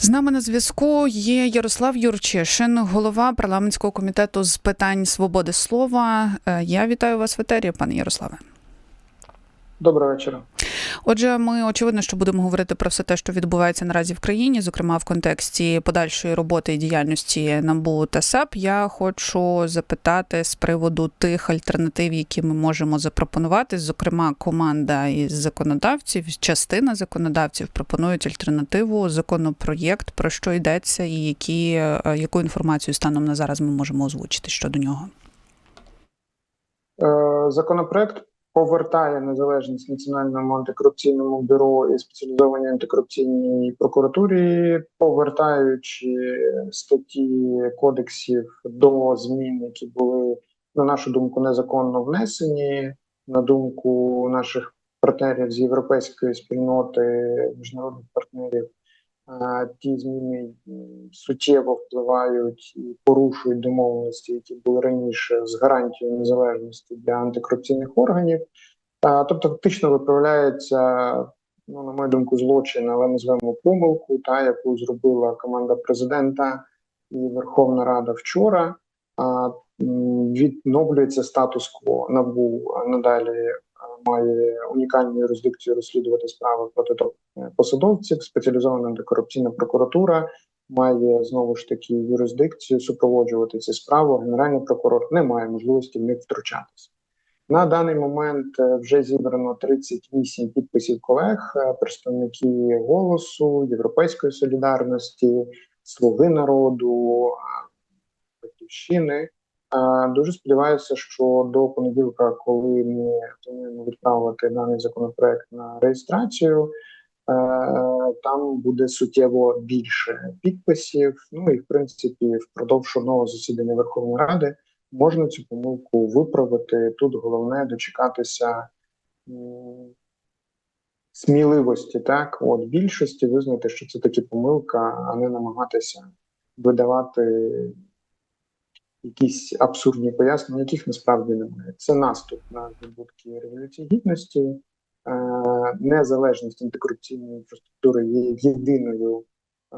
З нами на зв'язку є Ярослав Юрчишин, голова парламентського комітету з питань свободи слова. Е, Я вітаю вас в етері, пане Ярославе. Доброго вечора. Отже, ми очевидно, що будемо говорити про все те, що відбувається наразі в країні, зокрема в контексті подальшої роботи і діяльності НАБУ та САП. Я хочу запитати з приводу тих альтернатив, які ми можемо запропонувати. Зокрема, команда із законодавців, частина законодавців пропонують альтернативу законопроєкт, про що йдеться, і які е, яку інформацію станом на зараз ми можемо озвучити щодо нього. Е, Законопроект повертає незалежність Національному антикорупційному бюро і спеціалізованій антикорупційній прокуратурі, повертаючи статті кодексів до змін, які були, на нашу думку, незаконно внесені. На думку наших партнерів з європейської спільноти, міжнародних партнерів. Ті зміни суттєво впливають і порушують домовленості, які були раніше з гарантією незалежності для антикорупційних органів. Тобто, фактично виправляється, ну на мою думку, злочин, але назвемо помилку, та яку зробила команда президента і Верховна Рада вчора. А, Відновлюється статус-кво набу надалі має унікальну юрисдикцію розслідувати справи проти е, посадовців. Спеціалізована антикорупційна прокуратура має знову ж таки юрисдикцію супроводжувати ці справи. Генеральний прокурор не має можливості в них втручатися. На даний момент е, вже зібрано 38 підписів колег, е, представники голосу, Європейської солідарності, Слуги народу, Батьківщини. Дуже сподіваюся, що до понеділка, коли ми плануємо відправити даний законопроект на реєстрацію, е, там буде суттєво більше підписів. Ну і в принципі, впродовж одного засідання Верховної Ради можна цю помилку виправити. Тут головне дочекатися сміливості, так от більшості визнати, що це таки помилка, а не намагатися видавати якісь абсурдні пояснення, яких насправді немає. Це наступ на здобутки революції гідності. Е, Незалежність антикорупційної інфраструктури є єдиною е,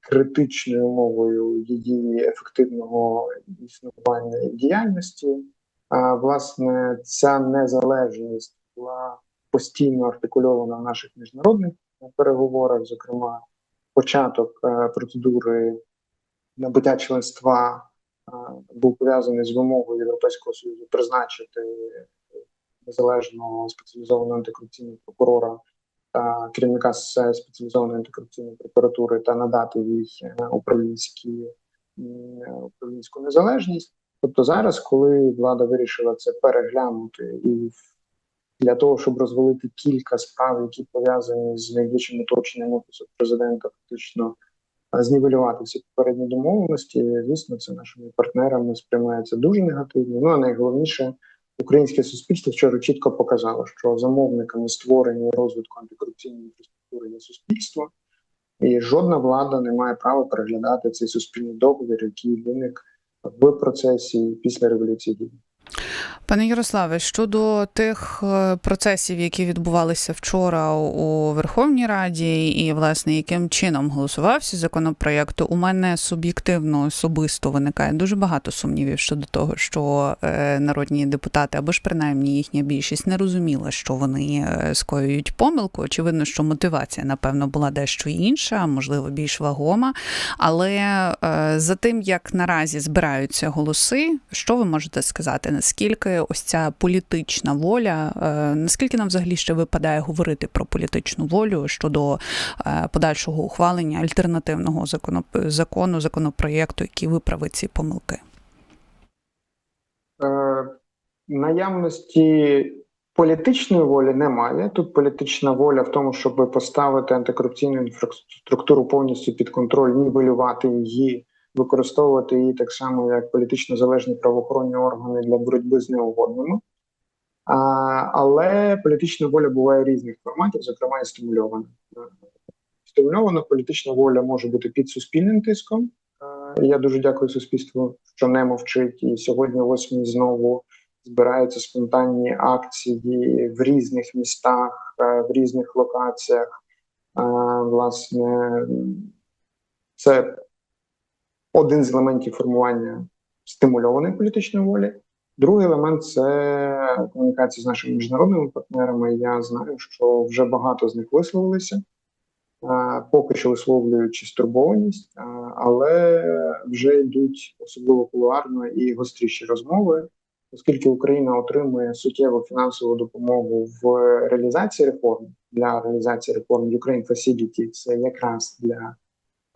критичною умовою її ефективного існування і діяльності. А власне, ця незалежність була постійно артикульована в наших міжнародних переговорах, зокрема, початок е, процедури набуття членства е, був пов'язаний з вимогою Європейського союзу призначити незалежного спеціалізованого антикорупційного прокурора та керівника спеціалізованої антикорупційної прокуратури та надати їй е, управлінські е, управлінську незалежність. Тобто зараз, коли влада вирішила це переглянути і для того, щоб розвалити кілька справ, які пов'язані з найближчим оточенням офісу президента, фактично е, знівелювати всі попередні домовленості, звісно, це нашими партнерами сприймається дуже негативно. Ну а найголовніше, українське суспільство вчора чітко показало, що замовниками створення розвитку антикорупційної інфраструктури є суспільство, і жодна влада не має права переглядати цей суспільний договір, який виник в процесі після революції гідності. Пане Ярославе, щодо тих е, процесів, які відбувалися вчора у Верховній Раді, і власне яким чином голосувався законопроєкт, у мене суб'єктивно особисто виникає дуже багато сумнівів щодо того, що е, народні депутати або ж принаймні їхня більшість не розуміла, що вони е, скоюють помилку. Очевидно, що мотивація, напевно, була дещо інша, можливо, більш вагома. Але за тим, як наразі збираються голоси, що ви можете сказати? Наскільки ось ця політична воля, е, наскільки нам взагалі ще випадає говорити про політичну волю щодо е, подальшого ухвалення альтернативного закону, законопроєкту, який виправить ці помилки? Е, наявності політичної волі немає. Тут політична воля в тому, щоб поставити антикорупційну інфраструктуру повністю під контроль, нівелювати її, використовувати її так само, як політично залежні правоохоронні органи для боротьби з неугодними. А, але політична воля буває різних форматів, зокрема і стимульована. Стимульована політична воля може бути під суспільним тиском. Я дуже дякую суспільству, що не мовчить. І сьогодні о 8 знову збираються спонтанні акції в різних містах, в різних локаціях. Власне, Це один з елементів формування стимульованої політичної волі. Другий елемент це комунікація з нашими міжнародними партнерами. Я знаю, що вже багато з них висловилися, поки що висловлюючи стурбованість, але вже йдуть особливо кулуарно і гостріші розмови, оскільки Україна отримує суттєву фінансову допомогу в реалізації реформ для реалізації реформ Ukraine Facility, це якраз для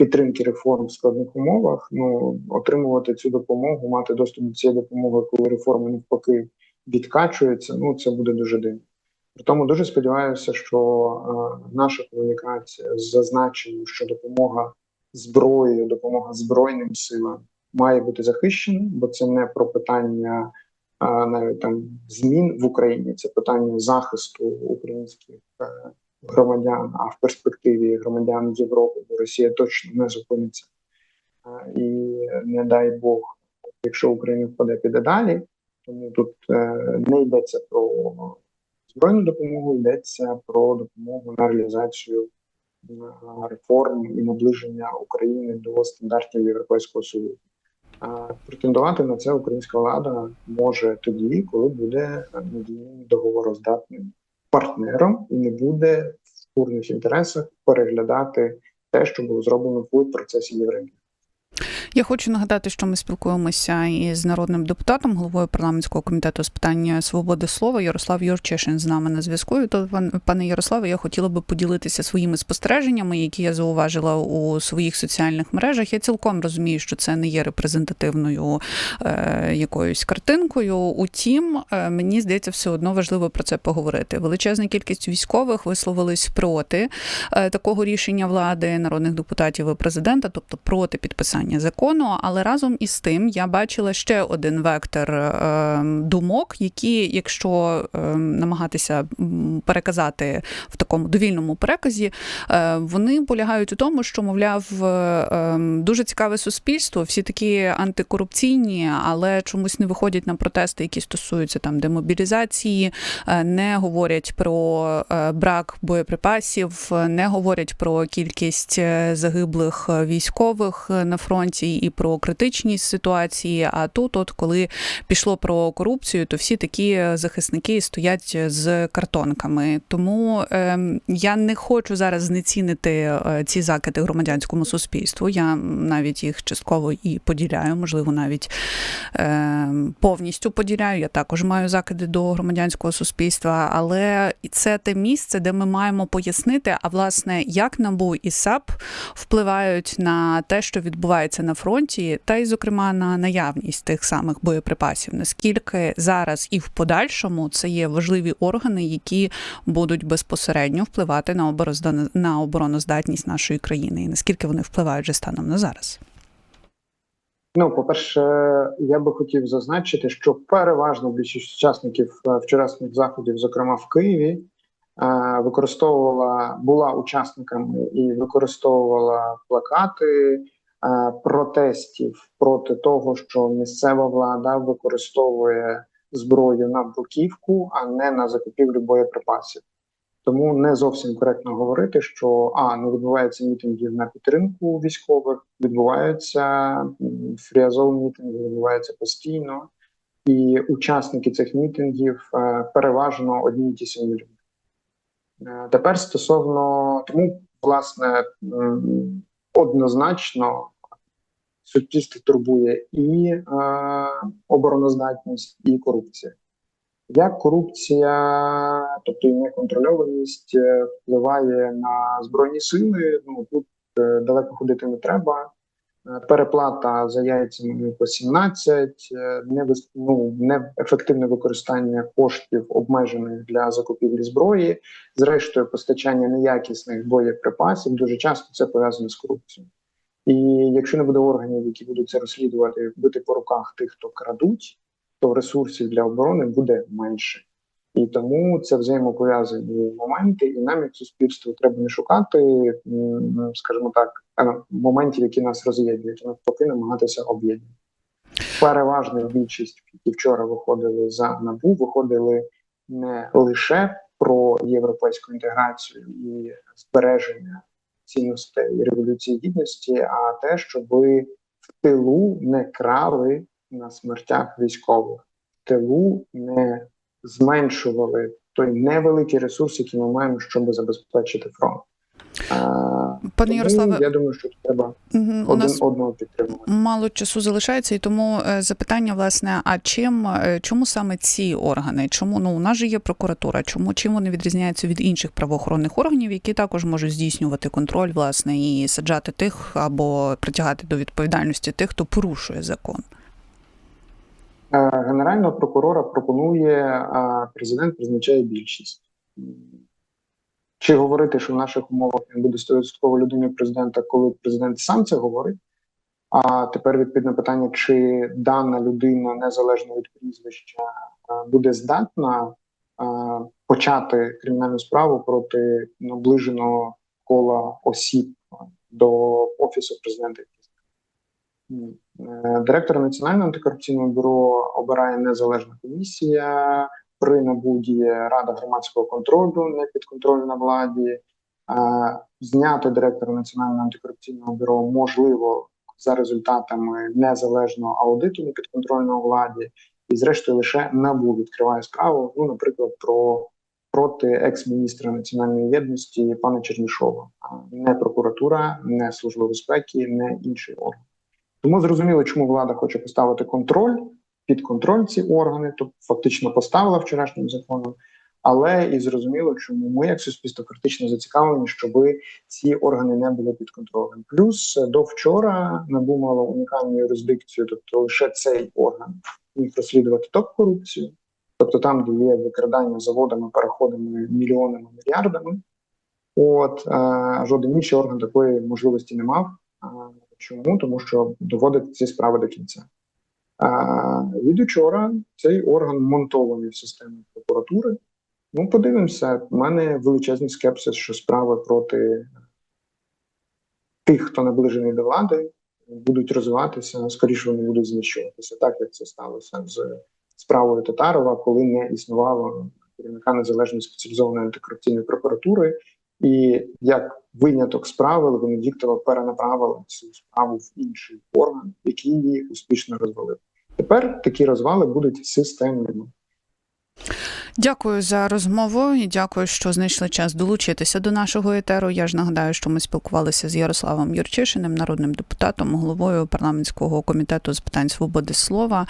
підтримки реформ в складних умовах. Ну отримувати цю допомогу, мати доступ до цієї допомоги, коли реформи навпаки відкачуються. Ну це буде дуже дивно. При тому дуже сподіваюся, що е, наша комунікація з зазначенням, що допомога зброєю, допомога збройним силам має бути захищена, бо це не про питання е, навіть там змін в Україні, це питання захисту українських е, громадян, а в перспективі громадян з Європи, бо Росія точно не зупиниться. І не дай Бог, якщо Україна впаде, піде далі. Тому тут е, не йдеться про збройну допомогу, йдеться про допомогу на реалізацію е, реформ і наближення України до стандартів Європейського Союзу. Претендувати на це українська влада може тоді, коли буде надійним договороздатним партнером і не буде в курних інтересах переглядати те, що було зроблено в процесі Євремії. Я хочу нагадати, що ми спілкуємося із народним депутатом, головою парламентського комітету з питань свободи слова Ярослав Юрчишин з нами на зв'язку. І То пан- пане Ярославе, я хотіла би поділитися своїми спостереженнями, які я зауважила у своїх соціальних мережах. Я цілком розумію, що це не є репрезентативною е, якоюсь картинкою. Утім, е, мені здається, все одно важливо про це поговорити. Величезна кількість військових висловились проти е, такого рішення влади, народних депутатів і президента, тобто проти підписання закону. Але разом із тим я бачила ще один вектор е, думок, які, якщо е, намагатися переказати в такому довільному переказі, е, вони полягають у тому, що мовляв, е, е, дуже цікаве суспільство, всі такі антикорупційні, але чомусь не виходять на протести, які стосуються там демобілізації, не говорять про брак боєприпасів, не говорять про кількість загиблих військових на фронті і про критичність ситуації. А тут, от коли пішло про корупцію, то всі такі захисники стоять з картонками. Тому е, я не хочу зараз знецінити е, ці закиди громадянському суспільству. Я навіть їх частково і поділяю, можливо, навіть е, повністю поділяю. Я також маю закиди до громадянського суспільства, але це те місце, де ми маємо пояснити, а власне, як НАБУ і САП впливають на те, що відбувається на фронті, та й, зокрема, на наявність тих самих боєприпасів. Наскільки зараз і в подальшому це є важливі органи, які будуть безпосередньо впливати на оборозда- на обороноздатність нашої країни, і наскільки вони впливають вже станом на зараз? Ну, по-перше, я би хотів зазначити, що переважно більшість учасників е, вчорашніх заходів, зокрема в Києві, е, використовувала була учасниками і використовувала плакати протестів проти того, що місцева влада використовує зброю на бруківку, а не на закупівлю боєприпасів. Тому не зовсім коректно говорити, що а не відбуваються мітинги на підтримку військових, відбуваються фріазол мітинги, відбуваються постійно, і учасники цих мітингів е, переважно одні й ті самі люди. Е, Тепер стосовно тому, власне, однозначно суспільство турбує і е, обороноздатність, і корупція. Як корупція, тобто і неконтрольованість, е, впливає на збройні сили? Ну тут е, далеко ходити не треба. Е, Переплата за яйцями по 17, е, невис- ну, неефективне використання коштів обмежених для закупівлі зброї, зрештою постачання неякісних боєприпасів. Дуже часто це пов'язано з корупцією. І якщо не буде органів, які будуть це розслідувати, бити по руках тих, хто крадуть, то ресурсів для оборони буде менше. І тому це взаємопов'язані моменти, і нам, як суспільству, треба не шукати, скажімо так, моментів, які нас роз'єднують, а навпаки, намагатися об'єднати. Переважна більшість, які вчора виходили за набу, виходили не лише про європейську інтеграцію і збереження цінностей революції гідності, а те, щоб в тилу не крали на смертях військових, в тилу не зменшували той невеликий ресурс, який ми маємо, щоб забезпечити фронт. Пане Ярославе, я думаю, що треба мгм, у один нас одного підтримувати. мало часу залишається, і тому е, запитання, власне, а чим е, чому саме ці органи? Чому ну у нас же є прокуратура? Чому чим вони відрізняються від інших правоохоронних органів, які також можуть здійснювати контроль, власне, і саджати тих або притягати до відповідальності тих, хто порушує закон? Е, Генерального прокурора пропонує, а президент призначає більшість. Чи говорити, що в наших умовах він буде 100% людиною президента, коли президент сам це говорить? А тепер відповідне питання, чи дана людина, незалежно від прізвища, е, буде здатна е, почати кримінальну справу проти наближеного кола осіб е, до офісу президента? Е, Директора Національного антикорупційного бюро обирає незалежна комісія. При НАБУ діє Рада громадського контролю, не підконтрольна владі. Е, Зняти директора Національного антикорупційного бюро можливо за результатами незалежного аудиту не підконтрольного владі, і зрештою лише НАБУ відкриває справу. Ну, наприклад, про проти екс-міністра національної єдності пана Чернішова, а не прокуратура, не служба безпеки, не інший орган. Тому зрозуміло, чому влада хоче поставити контроль під контроль ці органи, тобто фактично поставила вчорашнім законом. Але і зрозуміло, чому ми, як суспільство, критично зацікавлені, щоб ці органи не були під контролем. Плюс е, до вчора НАБУ мало унікальну юрисдикцію, тобто лише цей орган міг розслідувати топ-корупцію, тобто там, де є викрадання заводами, переходами мільйонами, мільярдами. От е, жоден інший орган такої можливості не мав. Чому? Тому що доводить ці справи до кінця. А, від учора цей орган монтований в систему прокуратури. Ну, подивимося, в мене величезний скепсис, що справи проти тих, хто наближений до влади, будуть розвиватися, скоріше вони будуть знищуватися, так як це сталося з справою Татарова, коли не існувало керівника незалежної спеціалізованої антикорупційної прокуратури. І як виняток справи Венедіктова перенаправила цю справу в інший орган, який її успішно розвалив. Тепер такі розвали будуть системними. Дякую за розмову і дякую, що знайшли час долучитися до нашого етеру. Я ж нагадаю, що ми спілкувалися з Ярославом Юрчишиним, народним депутатом, головою парламентського комітету з питань свободи слова.